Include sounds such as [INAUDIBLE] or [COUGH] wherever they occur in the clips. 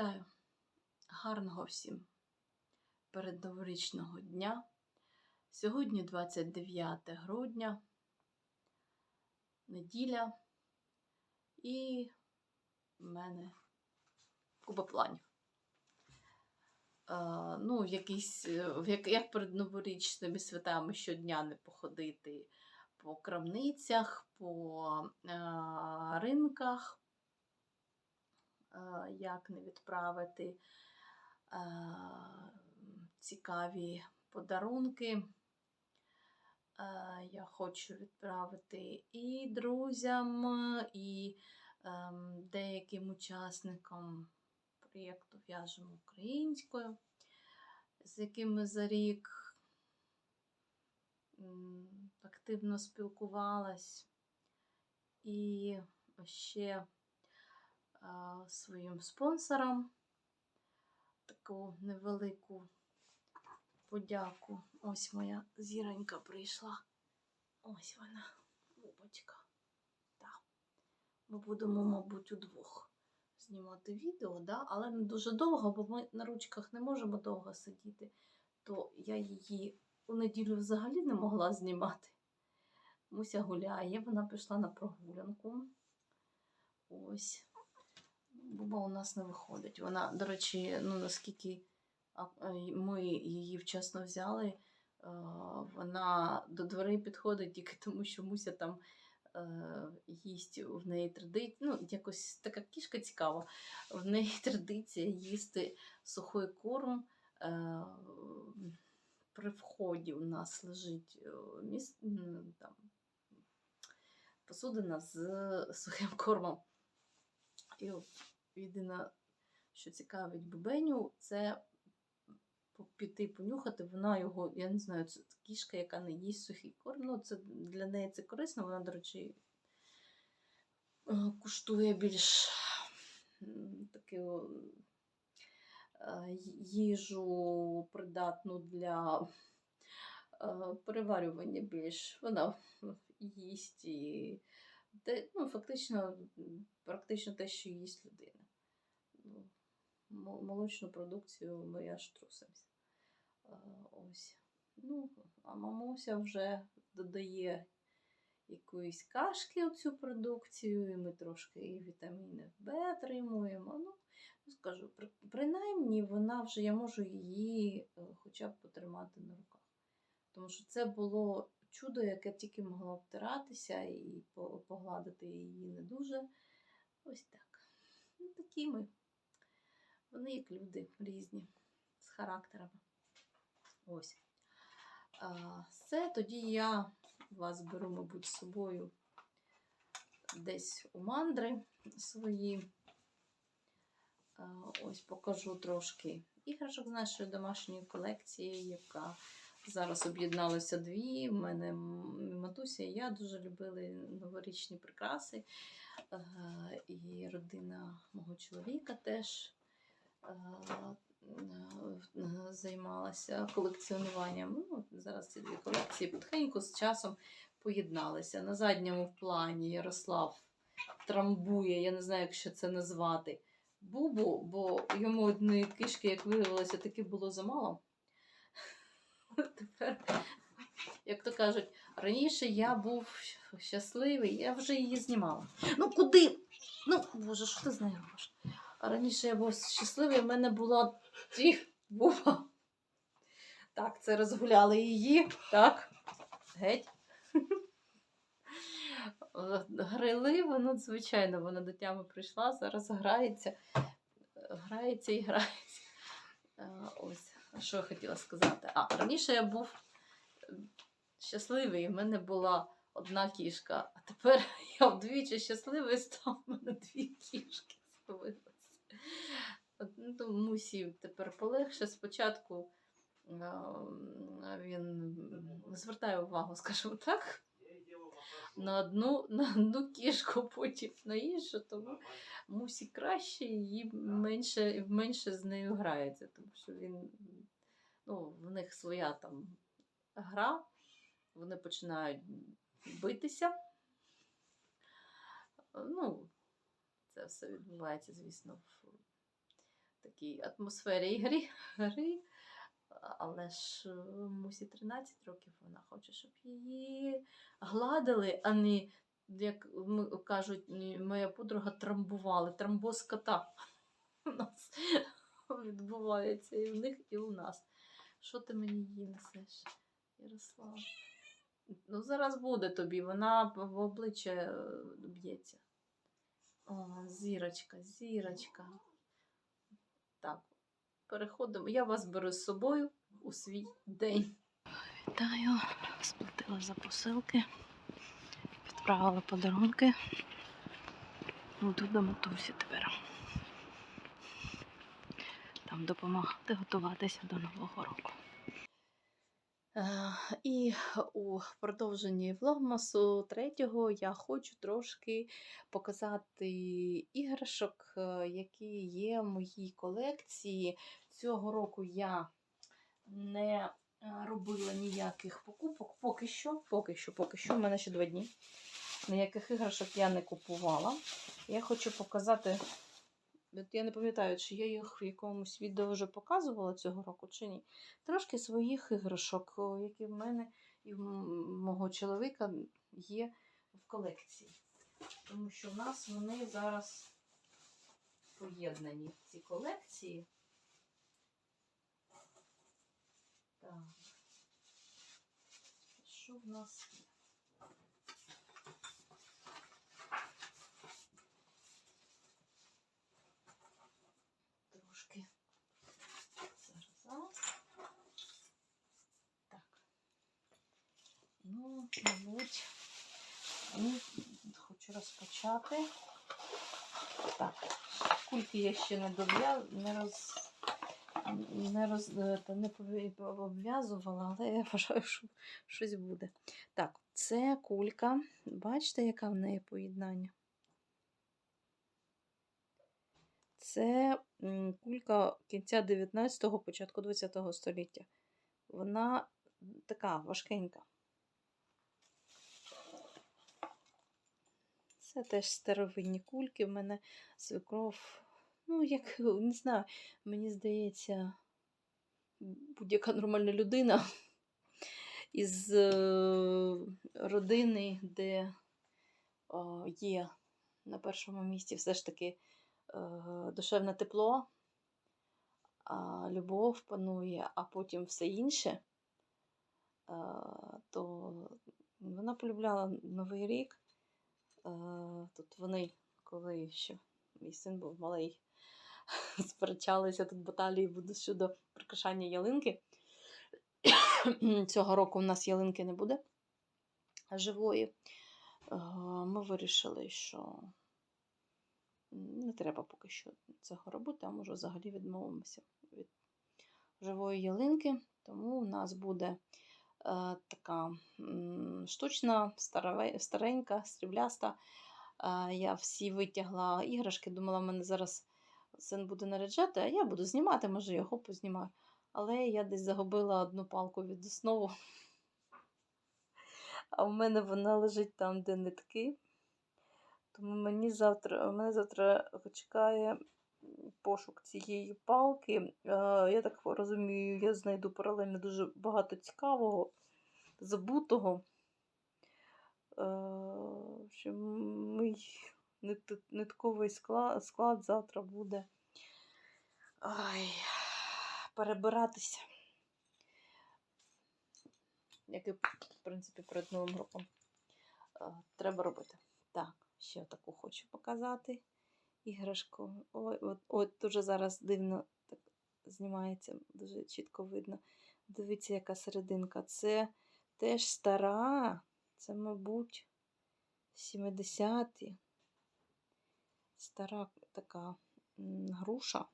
Вітаю! Гарного всім передноворічного дня. Сьогодні 29 грудня, неділя, і в мене купа планів. Е, ну, якісь, е, як, як перед новорічними святами щодня не походити по крамницях, по е, ринках як не відправити е, цікаві подарунки. Е, Я хочу відправити і друзям, і ем, деяким учасникам проєкту В'яжемо українською, з якими за рік активно спілкувалась. І ще своїм спонсорам таку невелику подяку. Ось моя зіронька прийшла. Ось вона, бубочка. Так. Ми будемо, мабуть, удвох знімати відео, да? але не дуже довго, бо ми на ручках не можемо довго сидіти, то я її у неділю взагалі не могла знімати. Муся гуляє, вона пішла на прогулянку. Ось. Буба у нас не виходить. Вона, до речі, ну наскільки ми її вчасно взяли, е, вона до дверей підходить тільки тому, що Муся там е, їсть в неї традиція. Ну, якось така кішка цікава. В неї традиція їсти сухий корм. Е, при вході у нас лежить міс... там, посудина з сухим кормом. І єдине, що цікавить Бубеню, це піти понюхати. Вона його, я не знаю, це кішка, яка не їсть сухий корм. Ну, це для неї це корисно. Вона, до речі, е, куштує більш таку е, їжу придатну для е, переварювання більш. Вона їсть і те, ну, фактично, практично те, що їсть людина. Ну, Молочну продукцію ми аж трусимося. Ось. Ну, а мамуся вже додає якоїсь кашки у цю продукцію, і ми трошки і вітаміни В отримуємо. Ну, скажу, при- принаймні вона вже, я можу її е, хоча б потримати на руках. Тому що це було чудо, яке тільки могло обтиратися і погладити її не дуже. Ось так. Ну, такі ми. Вони як люди різні, з характерами. Ось. Все, тоді я вас беру, мабуть, з собою десь у мандри свої. Ось покажу трошки іграшок з нашої домашньої колекції, яка зараз об'єдналося дві. У мене матуся і я дуже любили новорічні прикраси. Е, І родина мого чоловіка теж е, е, займалася колекціонуванням. Ну, зараз ці дві колекції потихеньку з часом поєдналися. На задньому плані Ярослав трамбує, я не знаю, як ще це назвати, Бубу, бо йому одної кишки, як виявилося, таки було замало. [LAUGHS] Тепер, як то кажуть, раніше я був щасливий, я вже її знімала. Ну куди? Ну, боже, що ти з нею робиш? Раніше я був щасливий, в мене була ті буба. Так, це розгуляли її. Так. Геть. [LAUGHS] Грили, воно, звичайно, вона до тями прийшла, зараз грається, грається і грається. Ось, що я хотіла сказати? А, раніше я був е, щасливий, в мене була одна кішка, а тепер [LAUGHS] я вдвічі щасливий [LAUGHS] став, в мене дві кішки з'явилися. Ну, то мусів тепер полегше. Спочатку е, він звертає увагу, скажімо так, на одну, на одну кішку, потім на іншу, тому мусі краще, її менше, менше з нею грається, тому що він, ну, в них своя там гра, вони починають битися. Ну, це все відбувається, звісно, в такій атмосфері ігри, гри. Але ж е, мусі 13 років, вона хоче, щоб її гладили, а не, як кажуть, моя подруга трамбували. Трамбоз кота [LAUGHS] у нас відбувається і в них, і у нас. Що ти мені її несеш, Ярослав? Ну, зараз буде тобі, вона в обличчя е, б'ється. О, зірочка, зірочка. Так, переходимо. Я вас беру з собою у свій день. Вітаю, сплатила за посилки, відправила подарунки. Йду до матусі тепер. Там допомагати готуватися до Нового року. Е, І у продовженні влогмасу третього я хочу трошки показати іграшок, е, які є в моїй колекції. Цього року я не е, робила ніяких покупок. Поки що, поки що, поки що, в мене ще два дні. Ніяких іграшок я не купувала. Я хочу показати. Я не пам'ятаю, чи я їх в якомусь відео вже показувала цього року, чи ні. Трошки своїх іграшок, які в мене і в мого чоловіка є в колекції. Тому що в нас вони зараз поєднані, ці колекції. Так. Що в нас Трошки зараз. Так. Ну, мабуть, ну, хочу розпочати. Так, кульки я ще не дов'я, не роз. Не роз е, не обв'язувала, але я вважаю, що щось буде. Так, це кулька. Бачите, яка в неї поєднання? Це кулька кінця 19-го, початку 20-го століття. Вона така важкенька. Це теж старовинні кульки. В мене свекров. Ну, як [LAUGHS] не знаю, мені здається, будь-яка нормальна людина [LAUGHS] із е, родини, де є на першому місці все ж таки душевне тепло, любов панує, а потім все інше, е, то вона полюбляла Новий рік. Е, Тут вони, коли ще мій син був малий, [LAUGHS] сперечалися тут баталії будуть щодо прикрашання ялинки. Цього року у нас ялинки не буде живої. Е, Ми вирішили, що не треба поки що цього робити, а може взагалі відмовимося від живої ялинки. Тому у нас буде е, така м, штучна, старове- старенька, срібляста. Е, я всі витягла іграшки, думала, в мене зараз син буде наряджати, а я буду знімати, може його познімаю. Але я десь загубила одну палку від основу. [LAUGHS] А в мене вона лежить там, де нитки. Тому мені завтра, мене завтра чекає пошук цієї палки. Е, Я так розумію, я знайду паралельно дуже багато цікавого, забутого. Е, що мій нит- нитковий склад, склад завтра буде ай, перебиратися. Як і, в принципі, перед Новим роком е, треба робити. Так, ще таку хочу показати іграшку. Ой, от, от дуже зараз дивно так знімається, дуже чітко видно. Дивіться, яка серединка. Це теж стара. Це, мабуть, 70-ті. Стара така груша.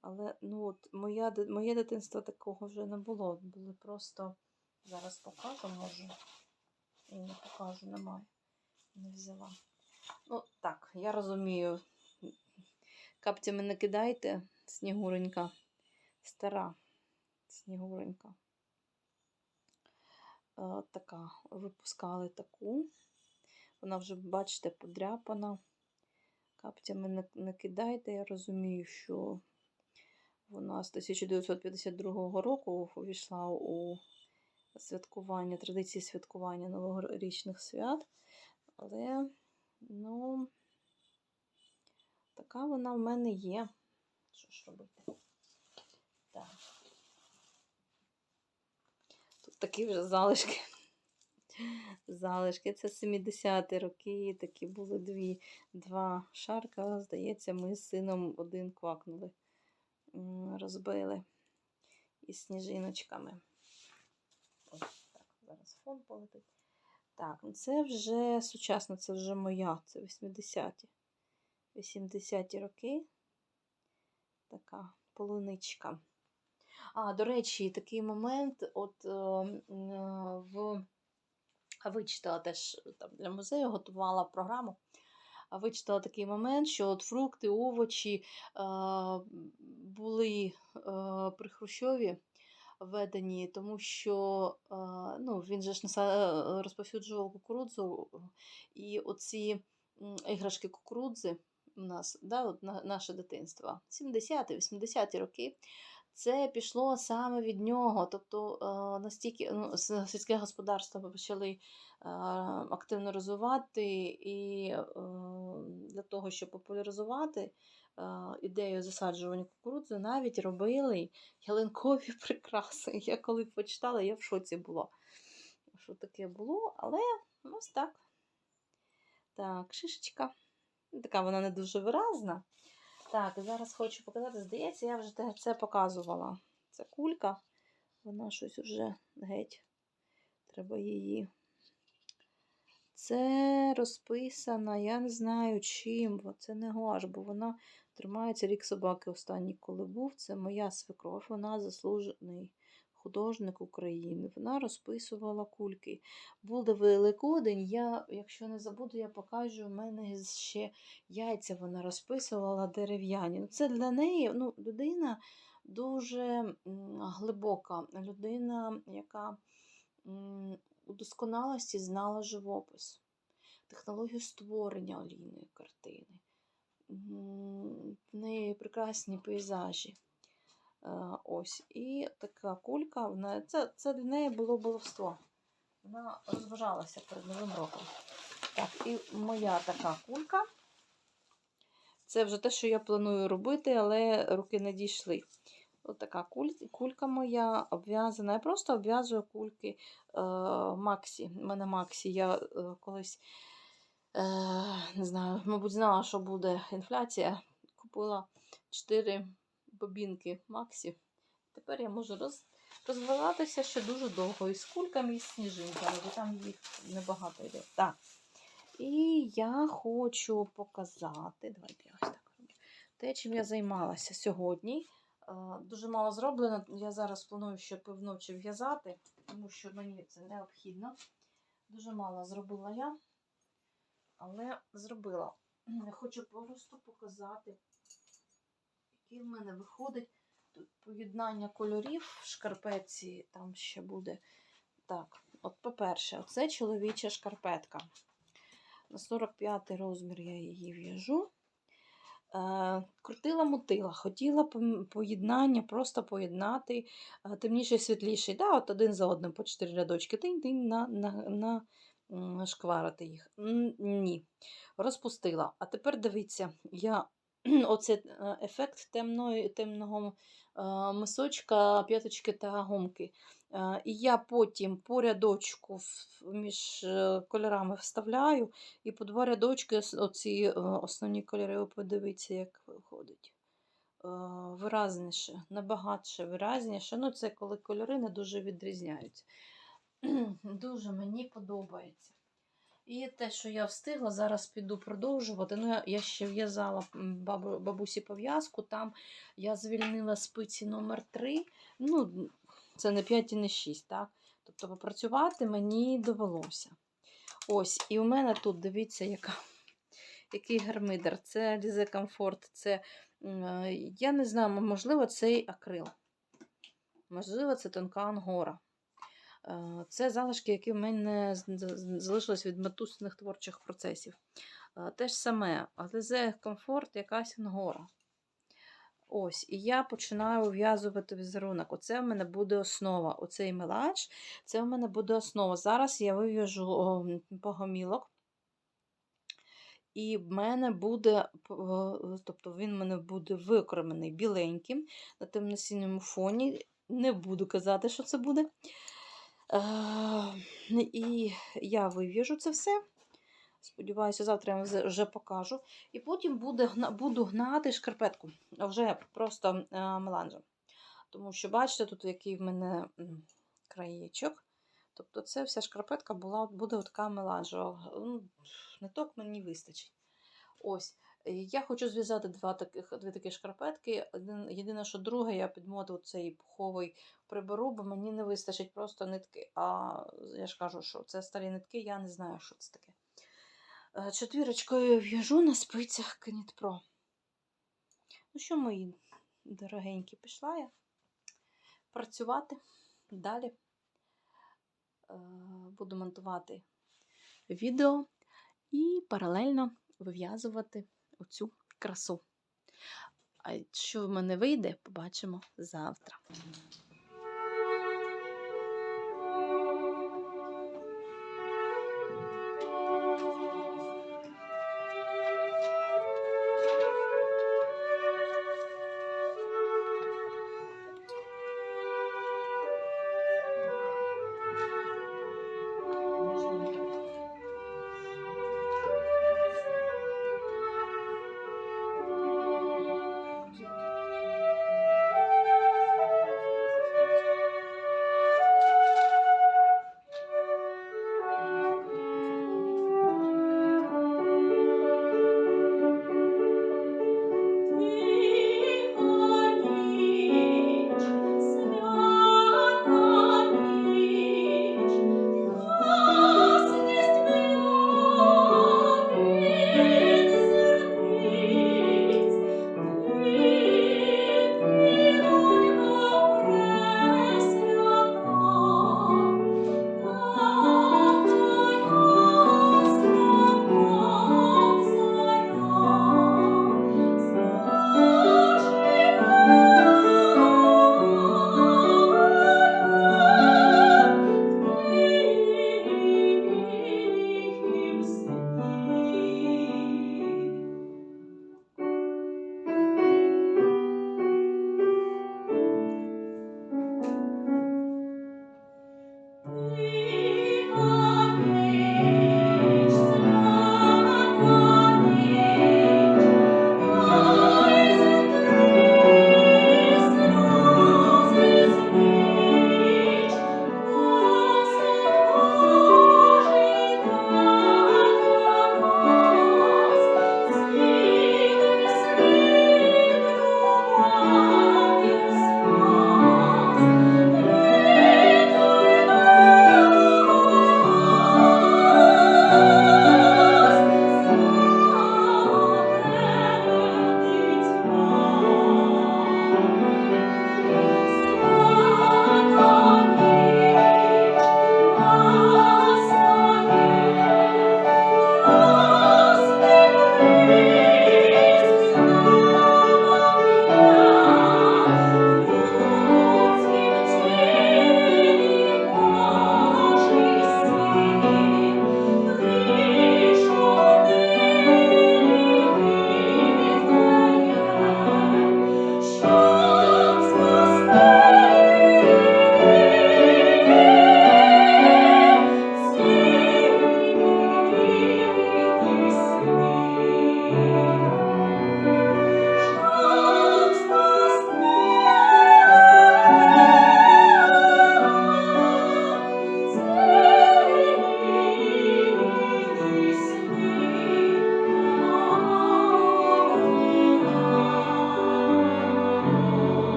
Але ну, от, моя, моє дитинство такого вже не було. Були просто зараз покажу, може. І не покажу, немає. Не взяла. Ну, так, я розумію. Капцями не кидайте, снігуренька. Стара снігуренька. Е, така. Випускали таку. Вона вже, бачите, подряпана. Каптями не, не кидайте, я розумію, що вона з 1952 року увійшла у святкування, традиції святкування новорічних свят. Але, ну, така вона в мене є. Що ж робити? Так. Тут такі вже залишки. Залишки. Це 70-ті роки. Такі були дві, два шарка. Здається, ми з сином один квакнули. Розбили із сніжиночками. Ось так, зараз фон полетить. Так, ну це вже сучасно, це вже моя, це 80-ті. 80-ті роки. Така полуничка. А, до речі, такий момент, от е, е, в вичитала теж там для музею, готувала програму. А вичитала такий момент, що от фрукти, овочі е, були е, при Хрущові введені, тому що е, ну, він же ж розповсюджував кукурудзу, і оці іграшки кукурудзи у нас, да, от на, наше дитинство, 70-ті, 80-ті роки. Це пішло саме від нього. Тобто е, настільки ну, сільське господарство почали е, активно розвивати, і е, для того, щоб популяризувати е, ідею засаджування кукурудзи, навіть робили ялинкові [LAUGHS] прикраси. Я коли почитала, я в шоці була. Що таке було, але ось так. Так, шишечка. Така вона не дуже виразна. Так, зараз хочу показати, здається, я вже це показувала. Це кулька. Вона щось уже геть. Треба її. Це розписана, я не знаю чим, бо це не гуаш, бо вона тримається рік собаки останній, коли був. Це моя свекров, вона заслужений художник України. Вона розписувала кульки. Буде Великодень, я, якщо не забуду, я покажу, у мене ще яйця вона розписувала дерев'яні. Ну, Це для неї ну, людина дуже глибока, людина, яка у досконалості знала живопис, технологію створення олійної картини. В неї прекрасні пейзажі. Е, Ось. І така кулька, це, це для неї було баловство. Вона розважалася перед Новим роком. Так, і моя така кулька. Це вже те, що я планую робити, але руки не дійшли. Ось така куль, кулька моя обв'язана. Я просто обв'язую кульки е, Максі. У мене Максі. Я е, колись не знаю, мабуть, знала, що буде інфляція. Купила 4 бобінки Максі. Тепер я можу роз, розвиватися ще дуже довго із кульками і з сніжинками, бо там їх небагато йде. Так. І я хочу показати. Давайте я ось так роблю. Те, чим я займалася сьогодні. Е, Дуже мало зроблено. Я зараз планую ще півночі в'язати, тому що мені це необхідно. Дуже мало зробила я, але зробила. Хочу просто показати, який в мене виходить тут поєднання кольорів в шкарпетці. Там ще буде. Так, от по-перше, оце чоловіча шкарпетка. На 45 розмір я її в'яжу. Е, крутила мотила, хотіла поєднання, просто поєднати е, темніший світліший. Да, от один за одним по чотири рядочки тинь-тинь на, на, на шкварити їх. Ні. Розпустила. А тепер дивіться, я [CLEARS THROAT] оце е, ефект темної, темного е, мисочка, п'яточки та гумки. Е, І я потім по рядочку між кольорами вставляю, і по два рядочки оці основні кольори, подивіться, як виходить. Виразніше, набагатше виразніше. Ну, це коли кольори не дуже відрізняються. [CLEARS THROAT] Дуже мені подобається. І те, що я встигла, зараз піду продовжувати. Ну, я, ще в'язала бабу, бабусі пов'язку, там я звільнила спиці номер 3 Ну, це не 5 і не 6, так? Тобто попрацювати мені довелося. Ось, і у мене тут, дивіться, яка, [LAUGHS] який гармидер. Це Лізе Комфорт. Це, е, я не знаю, можливо, цей акрил. Можливо, це тонка ангора. Е, Це залишки, які в мене залишились від матусних творчих процесів. Е, Те ж саме, Алізе комфорт, якась ангора. Ось, і я починаю в'язувати візерунок. Оце в мене буде основа. Оцей мелач, це в мене буде основа. Зараз я вив'яжу погомілок. І в мене буде, тобто він в мене буде викремений біленьким на темно-синьому фоні. Не буду казати, що це буде. І я вив'яжу це все. Сподіваюся, завтра я вам вже- вже покажу. І потім буде, буду гнати шкарпетку. Вже просто е, меланжем. Тому що, бачите, тут який в мене краєчок. Тобто, це вся шкарпетка була, буде така меланжева. Ну, Ниток мені вистачить. Ось. Е, Я хочу зв'язати два таких, дві такі шкарпетки. Єдине, що друге, я підмоту цей пуховий приберу, бо мені не вистачить просто нитки. А я ж кажу, що це старі нитки, я не знаю, що це таке. Е, Четвірочкою в'яжу на спицях Pro. Ну що, мої дорогенькі, пішла я працювати далі. Е, Буду монтувати відео і паралельно вив'язувати оцю красу. А що в мене вийде, побачимо завтра.